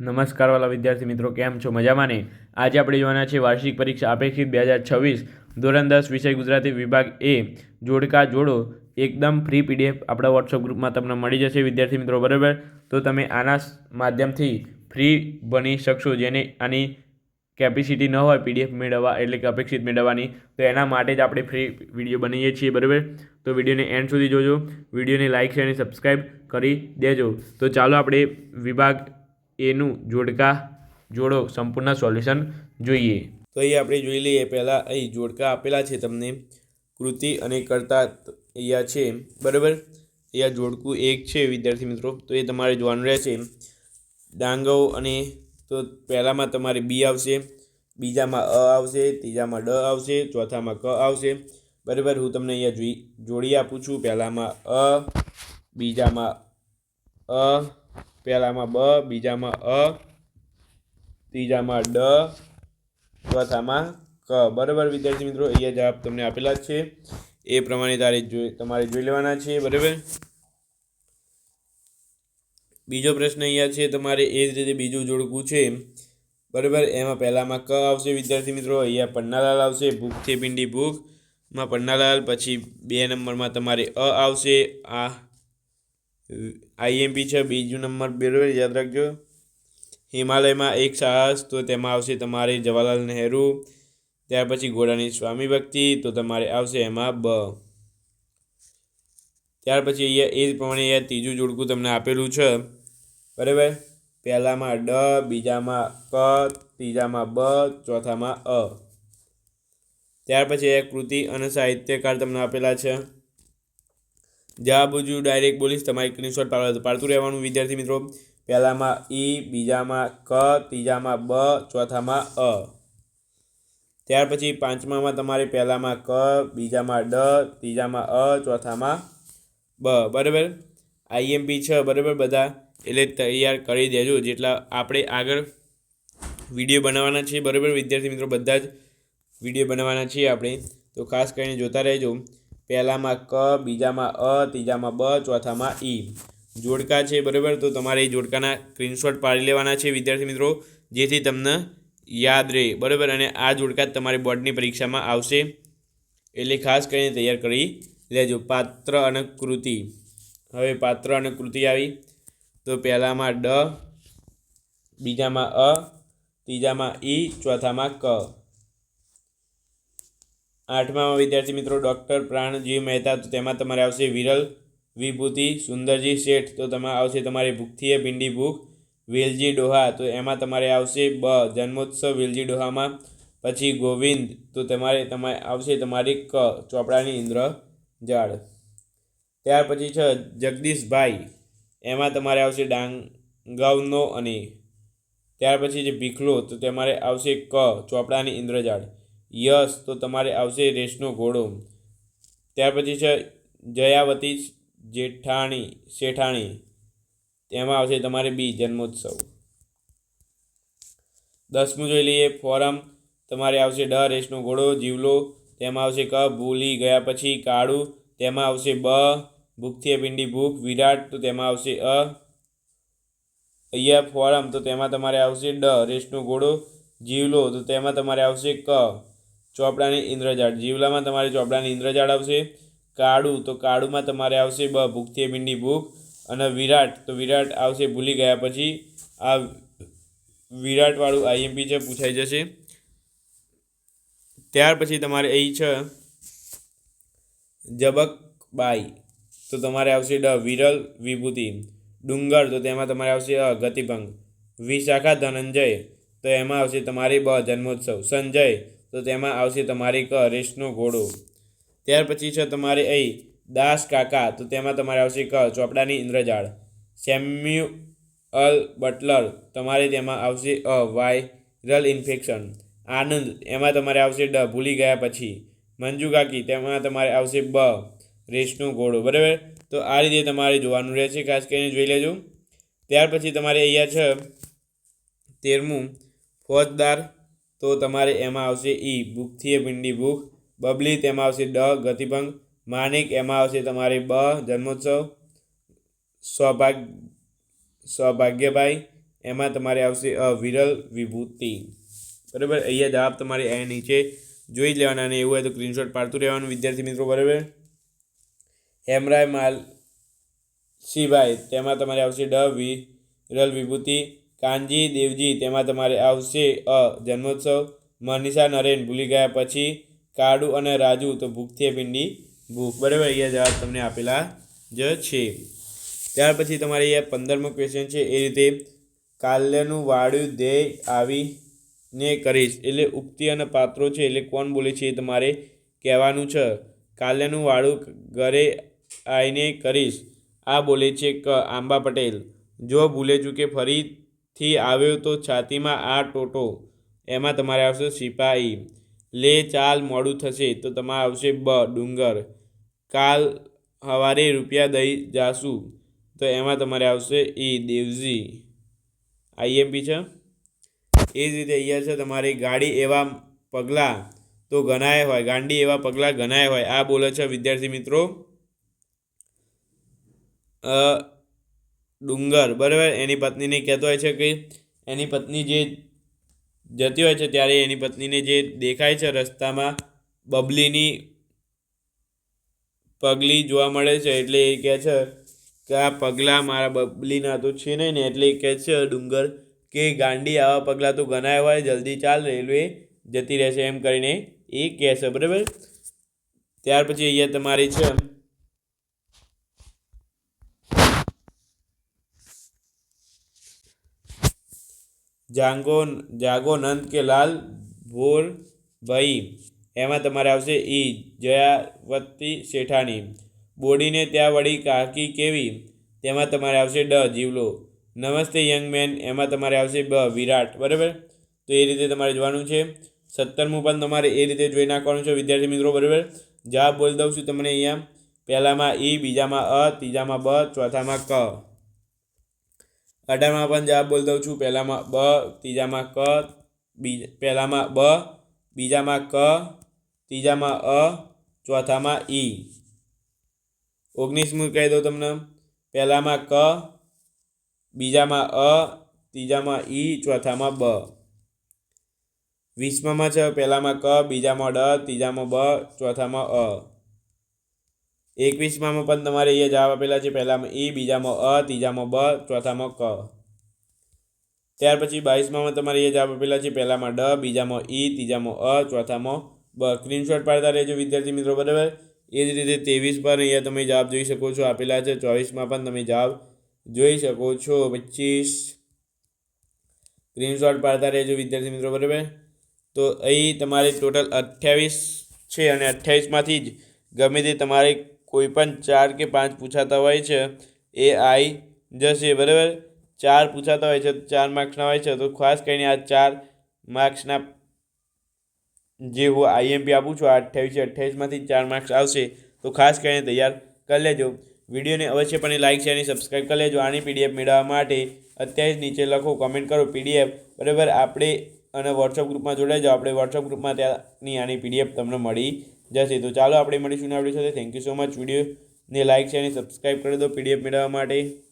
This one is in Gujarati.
નમસ્કાર વાલા વિદ્યાર્થી મિત્રો, કેમ છો? મજામાં ને? આજે આપણે જોવાના છે વાર્ષિક પરીક્ષા અપેક્ષિત બે હજાર છવ્વીસ, ધોરણ દસ, વિષય ગુજરાતી વિભાગ એ, જોડકા જોડો, એકદમ ફ્રી પીડીએફ આપણા વોટ્સઅપ ગ્રુપમાં તમને મળી જશે, વિદ્યાર્થી મિત્રો, બરાબર? તો તમે આના માધ્યમથી ફ્રી ભણી શકશો, જેને આની કેપેસિટી ન હોય પીડીએફ મેળવવા, એટલે કે અપેક્ષિત મેળવવાની, તો એના માટે જ આપણે ફ્રી વીડિયો બનાવીએ છીએ, બરાબર? તો વિડીયોને એન્ડ સુધી જોજો, વિડીયોને લાઇક શેર અને સબસ્ક્રાઈબ કરી દેજો. તો ચાલો આપણે વિભાગ એનું જોડકા જોડો સંપૂર્ણ સોલ્યુશન જોઈએ. તો અહીં આપણે જોઈ લઈએ, પહેલાં અહીં જોડકા આપેલા છે તમને. કૃતિ અને કર્તા અહીંયા છે. બરાબર? અહીંયા જોડકું એક છે, વિદ્યાર્થી મિત્રો. તો એ તમારે જોવાનું રહેશે. ડાંગવ અને તો પહેલાંમાં તમારે બી આવશે. બીજામાં અ આવશે. ત્રીજામાં ડ આવશે. ચોથામાં ક આવશે. બરાબર? હું તમને અહીંયા જોઈ જોડી આપું છું. પહેલાંમાં અ, બીજામાં અ પહેલામાં બ, બીજામાં અ, ત્રીજામાં ડ, ચોથામાં ક. બરાબર, વિદ્યાર્થી મિત્રો, અહીંયા જવાબ તમને આપેલા છે. એ પ્રમાણે તારે જોઈ, તમારે જોઈ લેવાના છે, બરાબર? બીજો પ્રશ્ન અહીંયા છે, તમારે એ જ રીતે બીજું જોડકું છે. બરાબર, એમાં પહેલામાં ક આવશે, વિદ્યાર્થી મિત્રો, અહીંયા પન્નાલાલ આવશે ભૂખથી પિંડી ભૂખમાં પન્નાલાલ, પછી બે નંબરમાં તમારે અ આવશે, આ આઈએમપી છે, બીજું નંબર બરાબર યાદ રાખજો. હિમાલયમાં એક સાહસ, તો તેમાં આવશે તમારે જવાહરલાલ નહેરુ, ત્યાર પછી ઘોડાની સ્વામી ભક્તિ, તો તમારે આવશે એમાં બ. ત્યાર પછી અહીંયા એ જ પ્રમાણે અહીંયા ત્રીજું જોડકું તમને આપેલું છે. બરાબર? પહેલામાં ડ, બીજામાં ક, ત્રીજામાં બ, ચોથામાં અ. ત્યાર પછી એ કૃતિ અને સાહિત્યકાર તમને આપેલા છે. જવાબ જો ડાયરેક્ટ બોલીશ, તમારે સ્ક્રીનશોટ પાડવા પાડતું રહેવાનું, વિદ્યાર્થી મિત્રો. પહેલામાં ઈ, બીજામાં ક, ત્રીજામાં બ, ચોથામાં અ. ત્યાર પછી પાંચમામાં તમારે પહેલામાં ક, બીજામાં ડ, ત્રીજામાં અ, ચોથામાં બ. બરાબર? આઈએમપી છ, બરાબર બધા? એટલે તૈયાર કરી દેજો, જેટલા આપણે આગળ વીડિયો બનાવવાના છીએ. બરાબર? વિદ્યાર્થી મિત્રો, બધા જ વીડિયો બનાવવાના છીએ આપણે. તો ખાસ કરીને જોતા રહેજો. પહેલામાં ક, બીજામાં અ, ત્રીજામાં બ, ચોથામાં ઈ. જોડકા છે, બરાબર? તો તમારે એ જોડકાના સ્ક્રીનશોટ પાડી લેવાના છે, વિદ્યાર્થી મિત્રો, જેથી તમને યાદ રહે. બરાબર? અને આ જોડકા તમારી બોર્ડની પરીક્ષામાં આવશે. એટલે ખાસ કરીને તૈયાર કરી લેજો. પાત્ર અને કૃતિ. હવે પાત્ર અને કૃતિ આવી. તો પહેલામાં ડ, બીજામાં અ, ત્રીજામાં ઈ, ચોથામાં ક. આઠમામાં વિદ્યાર્થી મિત્રો ડૉક્ટર પ્રાણજી મહેતા, તો તેમાં તમારે આવશે વિરલ, વિભૂતિ, સુંદરજી શેઠ, તો તેમાં, આવશે તમારી ભૂખથીએ ભીંડી ભૂખ, વેલજી ડોહા, તો એમાં તમારે આવશે બ, જન્મોત્સવ વેલજી ડોહામાં, પછી ગોવિંદ, તો તમારે તમારે આવશે તમારી ક, ચોપડાની ઇન્દ્ર જાળ. ત્યાર પછી છે, જગદીશભાઈ, એમાં તમારે આવશે ડાંગાવનો અને ત્યાર પછી જે ભીખલો, તો તમારે આવશે ક, ચોપડાની ઇન્દ્રજાળ યશ તો તમારે આવશે રેસનો ઘોડો. ત્યાર પછી છે જયાવતી જેઠાણી, શેઠાણી. તેમાં આવશે તમારે બી, જન્મોત્સવ. દસમું જોઈ લઈએ, ફોરમ. તમારે આવશે ડ રેસનો ઘોડો, જીવલો. તેમાં આવશે ક, ભૂલી ગયા પછી કાળું. તેમાં આવશે બ, ભૂખથી પિંડી ભૂખ, વિરાટ. તો તેમાં આવશે અ. અહીંયા ફોરમ, તો તેમાં તમારે આવશે ડ રેસનો ઘોડો, જીવલો. તો તેમાં તમારે આવશે ક. ચોપડાની ઇન્દ્રજાળ. જીવલામાં તમારે ચોપડાની ઇન્દ્રજાળ આવશે. કાળું, તો કાળુમાં તમારે આવશે બ, ભૂખથી પિંડી ભૂખ. અને વિરાટ, તો વિરાટ આવશે ભૂલી ગયા પછી આ વિરાટવાળું આઈએમપી છે, પૂછાઈ જશે. ત્યાર પછી તમારે અહીં છે, જબકબાઈ, તો તમારે આવશે ડ, વિરલ વિભૂતિ. ડુંગર, તો તેમાં તમારે આવશે અ, ગતિભંગ. વિશાખા ધનંજય તો એમાં આવશે તમારી બ, જન્મોત્સવ. સંજય તો તેમાં આવશે તમારી ક રેસનો ઘોડો. ત્યાર પછી છે તમારે અહીં દાસ કાકા, તો તેમાં તમારે આવશે ક, ચોપડાની ઇન્દ્રજાળ. સેમ્યુઅલ બટલર, તમારે તેમાં આવશે અ, વાયરલ ઇન્ફેક્શન. આનંદ, એમાં તમારે આવશે ડ, ભૂલી ગયા પછી. મંજુ કાકી તેમાં તમારે આવશે બ રેસનો ઘોડો, બરાબર? તો આ રીતે તમારે જોવાનું રહેશે, ખાસ કરીને જોઈ લેજો. ત્યાર પછી તમારે અહીંયા છે તેરમું ફોજદાર તો તમારે એમાં આવશે ઈ, ભૂખથી ભીંડી ભૂખ, બબલી, તેમાં આવશે ડ, ગતિભંગ, માણિક, એમાં આવશે તમારે બ, જન્મોત્સવ, સૌભાગ્ય, સૌભાગ્યભાઈ, એમાં તમારે આવશે અ, વિરલ વિભૂતિ. બરાબર? અહીંયા જવાબ તમારે અહીંયા નીચે જોઈ જ લેવાના અને એવું હોય તો સ્ક્રીનશોટ પાડતું રહેવાનું, વિદ્યાર્થી મિત્રો, બરાબર? હેમરાય માલ સિવાય તેમાં તમારે આવશે ડ, વિરલ વિભૂતિ કાનજી, દેવજી, તેમાં તમારે આવશે અ, જન્મોત્સવ. મનીષા નરેન, ભૂલી ગયા પછી કાળુ અને રાજુ, તો ભૂખથી પિંડી ભૂખ. બરાબર, અહીંયા જવાબ તમને આપેલા જ છે. ત્યાર પછી તમારે અહીંયા પંદરમો ક્વેશ્ચન છે. એ રીતે કાલ્યનું વાળું ધ્યેય આવીને કરીશ. એટલે ઉક્તિ અને પાત્રો છે, એટલે કોણ બોલે છે એ તમારે કહેવાનું છે. કાલ્યનું વાળું ઘરે આવીને કરીશ. આ બોલે છે ક, આંબા પટેલ. જો ભૂલે ચૂકે ફરીથી આવ્યો તો છાતીમાં આ ટોટો. એમાં તમારે આવશે સિપાહી. લે ચાલ મોડું થશે, તો તમારે આવશે બ, ડુંગર. કાલ સવારે રૂપિયા દઈ જાશું, તો એમાં તમારે આવશે ઈ, દેવજી. આઈએમપી છે? એ જ રીતે અહીંયા છે, તમારી ગાડી એવા પગલાં તો ગણાય હોય, ગાંડી એવા પગલાં ગણાય હોય. આ બોલે છે વિદ્યાર્થી મિત્રો. ડુંગર, બરાબર? એની પત્નીને કહેતો હોય છે કે એની પત્ની જે જતી હોય છે ત્યારે એની પત્નીને જે દેખાય છે રસ્તામાં બબલીની પગલી જોવા મળે છે એટલે એ કહે છે કે આ પગલાં મારા બબલીના તો છે નહીં ને, એટલે એ કહે છે, ડુંગર કે ગાંડી આવા પગલાં તો ગણાય હોય, જલ્દી ચાલ, રેલવે જતી રહેશે, એમ કરીને એ કહે છે, બરાબર? ત્યાર પછી અહીંયા તમારી છે જાંગો, જાગો નંદ કે લાલ ભોર ભાઈ એમાં તમારે આવશે ઈ, જયાવતી શેઠાણી. બોડીને ત્યાં વળી કાકી કેવી? તેમાં તમારે આવશે ડ, જીવલો. નમસ્તે યંગ મેન, એમાં તમારે આવશે બ, વિરાટ. બરાબર? તો એ રીતે તમારે જોવાનું છે. સત્તરમું પણ તમારે એ રીતે જોઈ નાખવાનું છે, વિદ્યાર્થી મિત્રો, બરાબર? જવાબ બોલી દઉં છું તમને અહીંયા. પહેલામાં ઈ, બીજામાં અ, ત્રીજામાં બ, ચોથામાં ક. અઢારમાં પણ જવાબ બોલી દઉં છું. પહેલામાં બ, ત્રીજામાં ક, બીજ, પહેલામાં બ, બીજામાં ક, ત્રીજામાં અ, ચોથામાં ઈ. ઓગણીસમું કહી દઉં તમને. પહેલામાં ક, બીજામાં અ, ત્રીજામાં ઈ, ચોથામાં બ. વીસમાં છે. પહેલામાં ક, બીજામાં ડ, ત્રીજામાં બ, ચોથામાં અ. એકવીસમાં પણ તમારે અહીંયા જવાબ આપેલા છે. પહેલામાં ઈ, બીજામાં અ, ત્રીજામાં બ, ચોથામાં ક. ત્યાર પછી બાવીસમાં તમારે અહીંયા જવાબ આપેલા છે. પહેલામાં ડ, બીજામાં ઈ, ત્રીજામાં અ, ચોથામાં બ. સ્ક્રીનશોટ પાડતા રહેજો વિદ્યાર્થી મિત્રો, બરાબર? એ જ રીતે ત્રેવીસ પર અહીંયા તમે જવાબ જોઈ શકો છો. આપેલા છે. ચોવીસમાં પણ તમે જવાબ જોઈ શકો છો. પચીસ. સ્ક્રીનશોટ પાડતા રહેજો વિદ્યાર્થી મિત્રો, બરાબર? તો અહીં તમારે ટોટલ અઠ્યાવીસ છે અને અઠ્યાવીસમાંથી જ ગમે તે તમારે કોઈ પણ ચાર કે પાંચ પૂછાતા હોય છે, એ આવી જશે, બરાબર? ચાર પૂછાતા હોય છે, ચાર માર્ક્સના હોય છે, તો ખાસ કરીને આ ચાર માર્ક્સના જે હું આઈએમપી આપું છું, આ અઠ્યાવીસ અઠ્યાવીસમાંથી ચાર માર્ક્સ આવશે, તો ખાસ કરીને તૈયાર કરી લેજો. વિડીયોને અવશ્યપણે લાઇક છે અને સબસ્ક્રાઈબ કરી લેજો. આની પીડીએફ મેળવવા માટે અત્યારે જ નીચે લખો, કમેન્ટ કરો પીડીએફ બરાબર? આપણે અને વોટ્સઅપ ગ્રુપમાં જોડાઈ જાઓ. આપણે વોટ્સઅપ ગ્રુપમાં ત્યાંની આની પીડીએફ તમને મળી જશે તો ચાલો, આપણે મળીશું ને આપણી સાથે. થેન્ક યુ સો મચ વિડીયોને લાઇક છે અને સબસ્ક્રાઈબ કરી દો. પીડીએફ મેળવવા માટે.